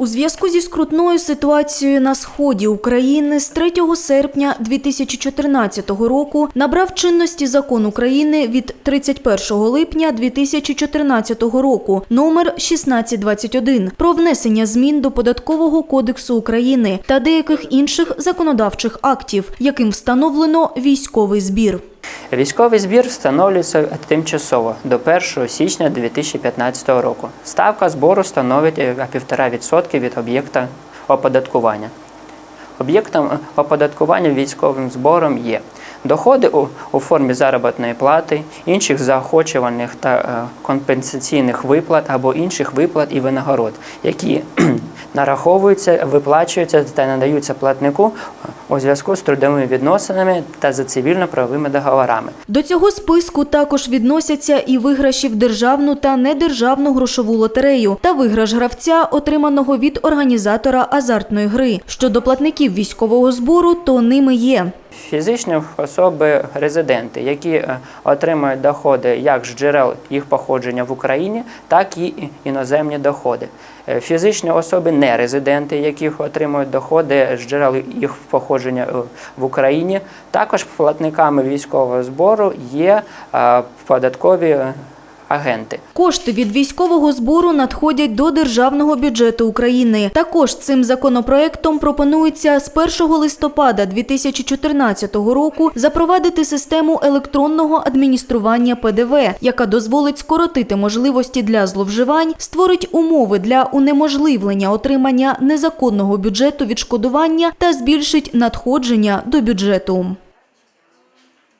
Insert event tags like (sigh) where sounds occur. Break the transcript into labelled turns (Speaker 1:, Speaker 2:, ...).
Speaker 1: У зв'язку зі скрутною ситуацією на сході України з 3 серпня 2014 року набрав чинності закон України від 31 липня 2014 року номер 1621 про внесення змін до податкового кодексу України та деяких інших законодавчих актів, яким встановлено військовий збір.
Speaker 2: Військовий збір встановлюється тимчасово до 1 січня 2015 року. Ставка збору становить е, 1,5% від об'єкта оподаткування. Об'єктом оподаткування військовим збором є доходи у, у формі заробітної плати, інших заохочувальних та е, компенсаційних виплат або інших виплат і винагород, які (clears throat) нараховуються, виплачуються та надаються платнику у зв'язку з трудовими відносинами та за цивільно-правовими договорами.
Speaker 1: До цього списку також відносяться і виграші в державну та недержавну грошову лотерею та виграш гравця, отриманого від організатора азартної гри. Щодо платників військового збору, то ними є.
Speaker 2: Фізичні особи резиденти, які е, отримують доходи як з джерел їх походження в Україні, так і іноземні доходи. Е, Фізичні особи нерезиденти, які отримують доходи з джерел їх походження е, в Україні, також платниками військового збору є податкові агенти.
Speaker 1: Кошти від військового збору надходять до державного бюджету України. Також цим законопроектом пропонується з 1 листопада 2014 року запровадити систему електронного адміністрування ПДВ, яка дозволить скоротити можливості для зловживань, створить умови для унеможливлення отримання незаконного бюджету відшкодування та збільшить надходження до бюджету.